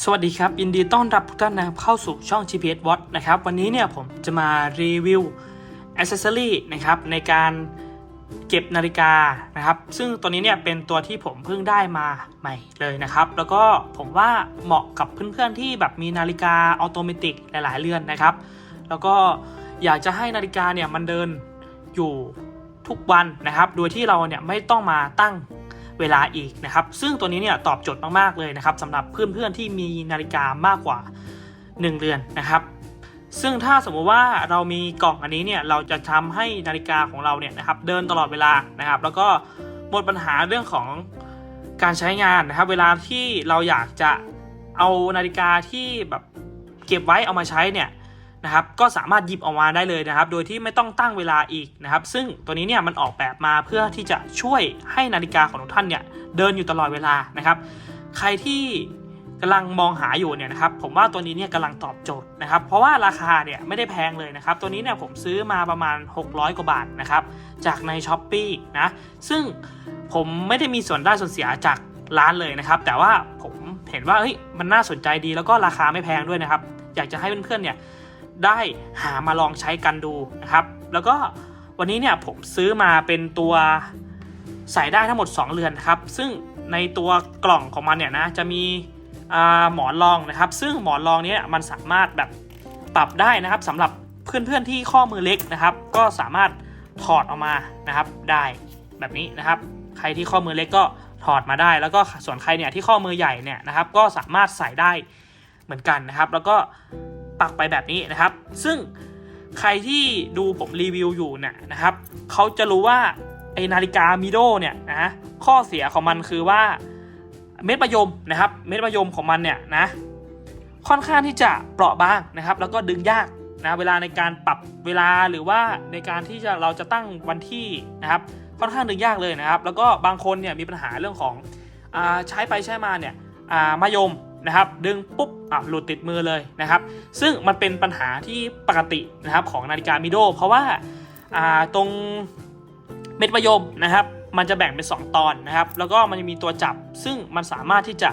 สวัสดีครับยินดีต้อนรับทุกท่านนะครับเข้าสู่ช่อง GPS Watch นะครับวันนี้เนี่ยผมจะมารีวิวอ c c e s s o r y นะครับในการเก็บนาฬิกานะครับ ซึ่งตัวนี้เนี่ยเป็นตัวที่ผมเพิ่งได้มาใหม่เลยนะครับ แล้วก็ผมว่าเหมาะกับเพื่อนๆที่แบบมีนาฬิกาออโตเมติกหลายๆเรือนนะครับ แล้วก็อยากจะให้นาฬิกาเนี่ยมันเดินอยู่ทุกวันนะครับ โดยที่เราเนี่ยไม่ต้องมาตั้ง เวลาอีกนะครับ ซึ่งตัวนี้เนี่ยตอบโจทย์มากๆเลยนะครับสำหรับเพื่อนๆที่มีนาฬิกามากกว่า 1 เรือนนะครับซึ่งถ้าสมมติว่าเรามีกล่องอันนี้เนี่ยเราจะทำให้นาฬิกาของเราเนี่ยนะครับเดินตลอดเวลานะครับ แล้วก็หมดปัญหาเรื่องของการใช้งานนะครับ เวลาที่เราอยากจะเอานาฬิกาที่แบบเก็บไว้เอามาใช้เนี่ย นะครับก็สามารถหยิบออกมาได้เลยนะครับ โดยที่ไม่ต้องตั้งเวลาอีกนะครับ ซึ่งตัวนี้เนี่ยมันออกแบบมาเพื่อที่จะช่วยให้นาฬิกาของทุกท่านเนี่ยเดินอยู่ตลอดเวลานะครับ ใครที่กำลังมองหาอยู่เนี่ยนะครับผมว่าตัวนี้เนี่ยกำลังตอบโจทย์นะครับ เพราะว่าราคาเนี่ยไม่ได้แพงเลยนะครับ ตัวนี้เนี่ยผมซื้อมาประมาณ 600 กว่าบาทนะครับจากใน s h อ p e e นะซึ่งผมไม่ได้มีส่วนได้ส่วนเสียจากร้านเลยนะครับ แต่ว่าผมเห็นว่าเฮ้ยมันน่าสนใจดีแล้วก็ราคาไม่แพงด้วยนะครับ อยากจะให้เพื่อนๆเนี่ย ได้หามาลองใช้กันดูนะครับ แล้วก็วันนี้เนี่ยผมซื้อมาเป็นตัวใส่ได้ทั้งหมด 2 เรือนครับ ซึ่งในตัวกล่องของมันเนี่ยนะจะมีหมอนรองนะครับ ซึ่งหมอนรองนี้มันสามารถแบบปรับได้นะครับสำหรับเพื่อนๆที่ข้อมือเล็กนะครับ ก็สามารถถอดออกมานะครับได้แบบนี้นะครับ ใครที่ข้อมือเล็กก็ถอดมาได้ แล้วก็ส่วนใครเนี่ยที่ข้อมือใหญ่เนี่ยนะครับ ก็สามารถใส่ได้เหมือนกันนะครับ แล้วก็ ปักไปแบบนี้นะครับ ซึ่งใครที่ดูผมรีวิวอยู่เนี่ยนะครับเขาจะรู้ว่าไอนาฬิกามิโดเนี่ยนะข้อเสียของมันคือว่าเม็ดมะยมนะครับ เม็ดมะยมของมันเนี่ยนะค่อนข้างที่จะเปราะบางนะครับ แล้วก็ดึงยากนะเวลาในการปรับเวลาหรือว่าในการที่จะเราจะตั้งวันที่นะครับ ค่อนข้างดึงยากเลยนะครับ แล้วก็บางคนเนี่ยมีปัญหาเรื่องของอใช้ไปใช้มาเนี่ยมายม นะครับดึงปุ๊บอะหลุดติดมือเลยนะครับ ซึ่งมันเป็นปัญหาที่ปกตินะครับของนาฬิกามิโด เพราะว่าอ่าตรงเม็ดมะยมนะครับ มันจะแบ่งเป็น 2 ตอนนะครับ แล้วก็มันจะมีตัวจับ ซึ่งมันสามารถที่จะ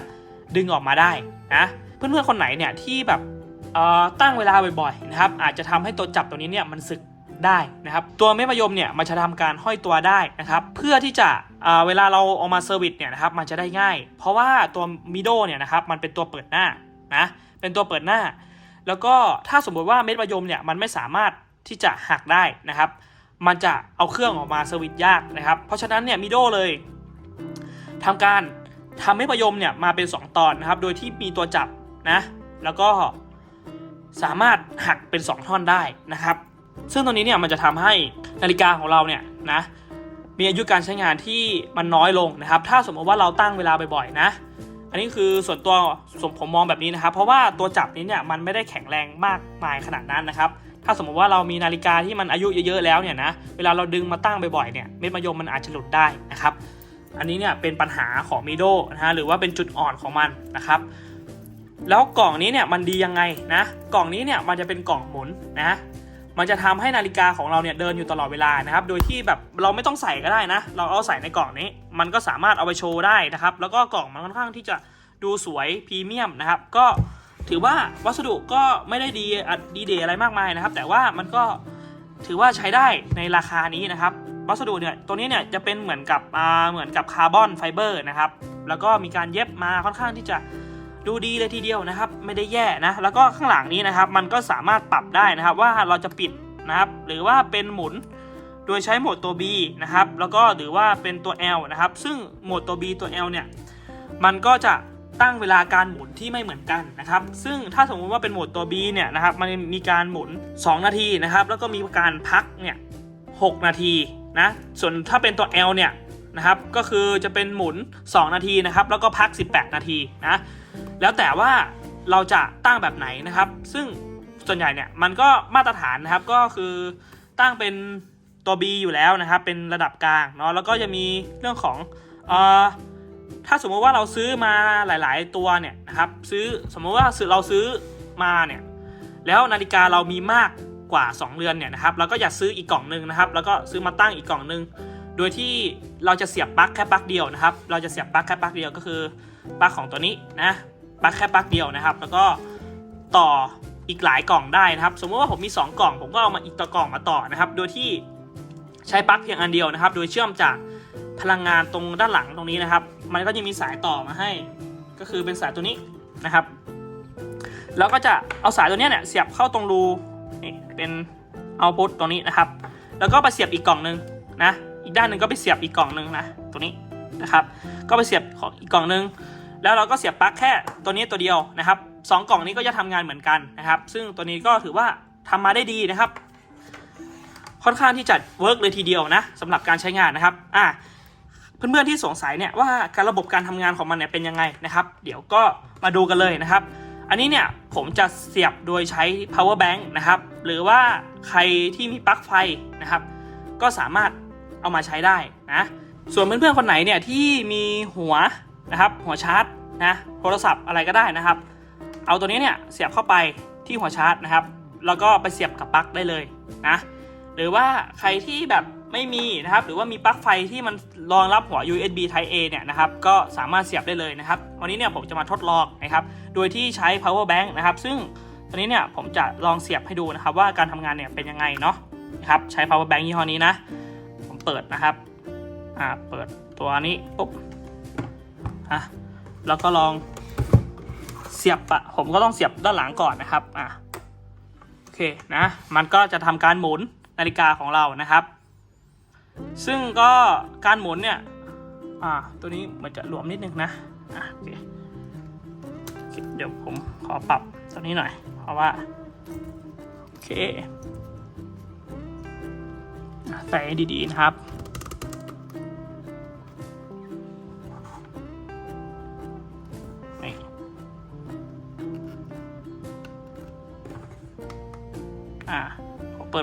ดึงออกมาได้นะเพื่อนๆคนไหนเนี่ยที่แบบตั้งเวลาบ่อยๆนะครับอาจจะทำให้ตัวจับตัวนี้เนี่ยมันสึก ได้นะครับตัวเม็ดมะยมเนี่ยมันจะทำการห้อยตัวได้นะครับเพื่อที่จะเวลาเราเอามาเซอร์วิสเนี่ยนะครับมันจะได้ง่าย เพราะว่าตัวมิโดเนี่ยนะครับมันเป็นตัวเปิดหน้านะเป็นตัวเปิดหน้า แล้วก็ถ้าสมมติว่าเม็ดมะยมเนี่ยมันไม่สามารถที่จะหักได้นะครับ มันจะเอาเครื่องออกมาเซอร์วิสยากนะครับ เพราะฉะนั้นเนี่ยมิโดเลยทำการทำเม็ดมะยมเนี่ยมาเป็น 2 ตอนนะครับ โดยที่มีตัวจับนะแล้วก็สามารถหักเป็น 2 ท่อนได้นะครับ ซึ่งตรงนี้เนี่ยมันจะทำให้นาฬิกาของเราเนี่ยนะมีอายุการใช้งานที่มันน้อยลงนะครับ ถ้าสมมติว่าเราตั้งเวลาบ่อยๆนะ อันนี้คือส่วนตัวส่วนผมมองแบบนี้นะครับ เพราะว่าตัวจับนี้เนี่ยมันไม่ได้แข็งแรงมากมายขนาดนั้นนะครับ ถ้าสมมติว่าเรามีนาฬิกาที่มันอายุเยอะๆแล้วเนี่ยนะ เวลาเราดึงมาตั้งบ่อยๆเนี่ยเม็ดมะยมมันอาจจะหลุดได้นะครับ อันนี้เนี่ยเป็นปัญหาของมิโดนะฮะหรือว่าเป็นจุดอ่อนของมันนะครับแล้วกล่องนี้เนี่ยมันดียังไงนะ กล่องนี้เนี่ยมันจะเป็นกล่องหมุนนะ มันจะทำให้นาฬิกาของเราเนี่ยเดินอยู่ตลอดเวลานะครับ โดยที่แบบเราไม่ต้องใส่ก็ได้นะ เราเอาใส่ในกล่องนี้ มันก็สามารถเอาไปโชว์ได้นะครับ แล้วก็กล่องมันค่อนข้างที่จะดูสวยพรีเมียมนะครับ ก็ถือว่าวัสดุก็ไม่ได้ดีดีเดยอะไรมากมายนะครับ แต่ว่ามันก็ถือว่าใช้ได้ในราคานี้นะครับ วัสดุเนี่ยตัวนี้เนี่ยจะเป็นเหมือนกับเหมือนกับคาร์บอนไฟเบอร์นะครับ แล้วก็มีการเย็บมาค่อนข้างที่จะ ดูดีเลยทีเดียวนะครับ ไม่ได้แย่นะ แล้วก็ข้างหลังนี้นะครับ มันก็สามารถปรับได้นะครับ ว่าเราจะปิดนะครับ หรือว่าเป็นหมุน โดยใช้โหมดตัว B นะครับ แล้วก็หรือว่าเป็นตัว L นะครับ ซึ่งโหมดตัว B ตัว L เนี่ย มันก็จะตั้งเวลาการหมุนที่ไม่เหมือนกันนะครับ ซึ่งถ้าสมมติว่าเป็นโหมดตัว B เนี่ยนะครับ มันมีการหมุน 2 นาทีนะครับ แล้วก็มีการพักเนี่ย6นาทีนะ ส่วนถ้าเป็นตัว L เนี่ยนะครับ ก็คือจะเป็นหมุน 2 นาทีนะครับ แล้วก็พัก 18 นาทีนะ แล้วแต่ว่าเราจะตั้งแบบไหนนะครับ ซึ่งส่วนใหญ่เนี่ยมันก็มาตรฐานนะครับก็คือตั้งเป็นตัว B อยู่แล้วนะครับ เป็นระดับกลางเนาะแล้วก็จะมีเรื่องของเออถ้าสมมติว่าเราซื้อมาหลาย ๆ ตัวเนี่ยนะครับซื้อสมมติว่าซื้อเราซื้อมาเนี่ยแล้วนาฬิกาเรามีมากกว่า 2 เรือนเนี่ยนะครับเราก็อย่าซื้ออีกกล่องหนึงนะครับ แล้วก็ซื้อมาตั้งอีกกล่องหนึง โดยที่เราจะเสียบปลั๊กแค่ปลั๊กเดียวนะครับ เราจะเสียบปลั๊กแค่ปลั๊กเดียวก็คือปลั๊กของตัวนี้นะ ปลั๊กแค่ปลั๊กเดียวนะครับ แล้วก็ต่ออีกหลายกล่องได้นะครับ สมมติว่าผมมี 2 กล่อง ผมก็เอามาอีกต่อกล่องมาต่อนะครับ โดยที่ใช้ปลั๊กเพียงอันเดียวนะครับ โดยเชื่อมจากพลังงานตรงด้านหลังตรงนี้นะครับ มันก็จะมีสายต่อมาให้ ก็คือเป็นสายตัวนี้นะครับ แล้วก็จะเอาสายตัวนี้เนี่ยเสียบเข้าตรงรูนี่เป็นเอาพุตตรงนี้นะครับ แล้วก็ไปเสียบอีกกล่องหนึ่งนะ อีกด้านหนึ่งก็ไปเสียบอีกกล่องหนึ่งนะตัวนี้นะครับ ก็ไปเสียบของอีกกล่องหนึ่ง แล้วเราก็เสียบปลั๊กแค่ตัวนี้ตัวเดียวนะครับสองกล่องนี้ก็จะทำงานเหมือนกันนะครับ ซึ่งตัวนี้ก็ถือว่าทำมาได้ดีนะครับ ค่อนข้างที่จะเวิร์กเลยทีเดียวนะสำหรับการใช้งานนะครับอ่าเพื่อนๆที่สงสัยเนี่ยว่าการระบบการทำงานของมันเนี่ยเป็นยังไงนะครับ เดี๋ยวก็มาดูกันเลยนะครับ อันนี้เนี่ยผมจะเสียบโดยใช้ power bank นะครับ หรือว่าใครที่มีปลั๊กไฟนะครับ ก็สามารถเอามาใช้ได้นะส่วนเพื่อนๆคนไหนเนี่ยที่มีหัว นะครับหัวชาร์จนะโทรศัพท์อะไรก็ได้นะครับ เอาตัวนี้เนี่ยเสียบเข้าไปที่หัวชาร์จนะครับ แล้วก็ไปเสียบกับปลั๊กได้เลยนะหรือว่าใครที่แบบไม่มีนะครับ หรือว่ามีปลั๊กไฟที่มันรองรับหัว USB Type A เนี่ยนะครับก็สามารถเสียบได้เลยนะครับ วันนี้เนี่ยผมจะมาทดลองนะครับ โดยที่ใช้ power bank นะครับ ซึ่งตัวนี้เนี่ยผมจะลองเสียบให้ดูนะครับ ว่าการทำงานเนี่ยเป็นยังไงเนาะนะครับใช้ power bank ยี่ห้อนี้นะ ผมเปิดนะครับอ่าเปิดตัวนี้ปุ๊บ อะแล้วก็ลองเสียบอะผมก็ต้องเสียบด้านหลังก่อนนะครับอะโอเคนะมันก็จะทำการหมุนนาฬิกาของเรานะครับ ซึ่งก็การหมุนเนี่ยอ่าตัวนี้มันจะหลวมนิดนึงนะอะโอเคอเคเดี๋ยวผมขอปรับตัวนี้หน่อย เพราะว่าโอเคใส่ดีๆนะครับ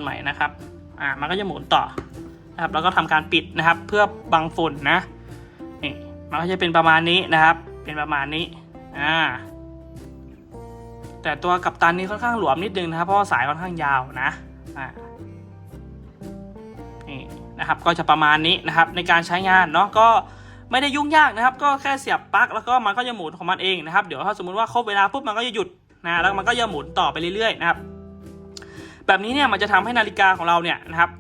หม่นะครับอ่ามันก็จะหมุนต่อนะครับแล้วก็ทำการปิดนะครับเพื่อบังฝุ่นนะนี่มันก็จะเป็นประมาณนี้นะครับ เป็นประมาณนี้อ่าแต่ตัวกัปตันนี้ค่อนข้างหลวมนิดนึงนะครับเพราะว่าสายค่อนข้างยาวนะอ่านี่นะครับก็จะประมาณนี้นะครับในการใช้งานเนาะก็ไม่ได้ยุ่งยากนะครับ ก็แค่เสียบปลั๊กแล้วก็มันก็จะหมุนของมันเองนะครับ เดี๋ยวถ้าสมมุติว่าครบเวลาปุ๊บมันก็จะหยุดนะแล้วมันก็จะหมุนต่อไปเรื่อยๆนะครับ แบบนี้เนี่ยมันจะทำให้นาฬิกาของเราเนี่ยนะครับ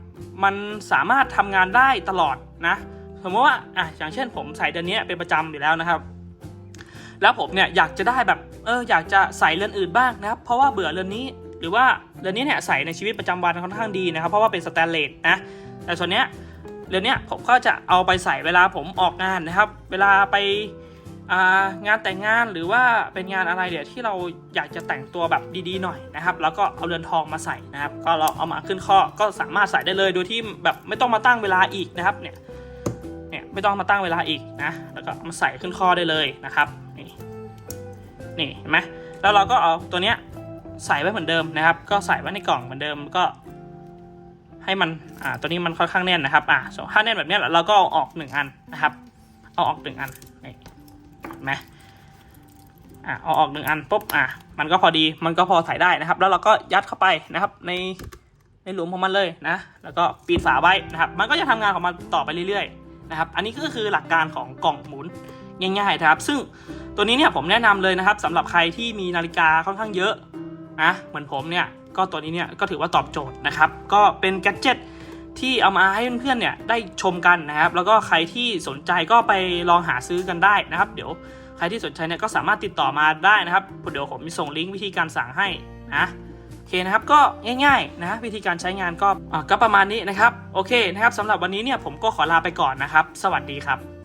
มันสามารถทำงานได้ตลอดนะสมมติว่าอะอย่างเช่นผมใส่เดือนนี้เป็นประจำอยู่แล้วนะครับ แล้วผมเนี่ยอยากจะได้แบบเอออยากจะใส่เรือนอื่นบ้างนะครับ เพราะว่าเบื่อเรือนนี้หรือว่าเรือนนี้เนี่ยใส่ในชีวิตประจำวันค่อนข้างดีนะครับ เพราะว่าเป็นสแตนเลสนะแต่ส่วนเนี้ยเรือนเนี้ยผมก็จะเอาไปใส่เวลาผมออกงานนะครับ เวลาไป งานแต่งงานหรือว่าเป็นงานอะไรเดี๋ยวที่เราอยากจะแต่งตัวแบบดีๆหน่อยนะครับ แล้วก็เอาเรือนทองมาใส่นะครับ ก็เราเอามาขึ้นข้อก็สามารถใส่ได้เลยโดยที่แบบไม่ต้องมาตั้งเวลาอีกนะครับเนี่ยเนี่ยไม่ต้องมาตั้งเวลาอีกนะแล้วก็มาใส่ขึ้นข้อได้เลยนะครับนี่นี่เห็นไหมแล้วเราก็เอาตัวเนี้ยใส่ไว้เหมือนเดิมนะครับ ก็ใส่ไว้ในกล่องเหมือนเดิมก็ ให้มันอ่าตัวนี้มันค่อนข้างแน่นนะครับอ่าถ้าแน่นแบบเนี้ยเราก็เอาออกหนึ่งอันนะครับ เอาออกหนึ่งอันนี่เห็น ไหมอ่าเอาออกหนึ่งอันปุ๊บอ่ามันก็พอดีมันก็พอใส่ได้นะครับ แล้วเราก็ยัดเข้าไปนะครับ ในในหลุมของมันเลยนะ แล้วก็ปิดฝาไว้นะครับ มันก็จะทำงานของมันต่อไปเรื่อยๆนะครับ อันนี้ก็คือหลักการของกล่องหมุนง่ายๆนะครับ ซึ่งตัวนี้เนี่ยผมแนะนำเลยนะครับสำหรับใครที่มีนาฬิกาค่อนข้างเยอะนะเหมือนผมเนี่ยก็ตัวนี้เนี่ยก็ถือว่าตอบโจทย์นะครับ ก็เป็นแกจิต ที่เอามาให้เพื่อนๆเนี่ยได้ชมกันนะครับ แล้วก็ใครที่สนใจก็ไปลองหาซื้อกันได้นะครับ เดี๋ยวใครที่สนใจเนี่ยก็สามารถติดต่อมาได้นะครับเดี๋ยวผมมีส่งลิงก์วิธีการสั่งให้นะโอเคนะครับก็ง่ายๆนะวิธีการใช้งานก็ก็ประมาณนี้นะครับโอเคนะครับสำหรับวันนี้เนี่ยผมก็ขอลาไปก่อนนะครับ สวัสดีครับ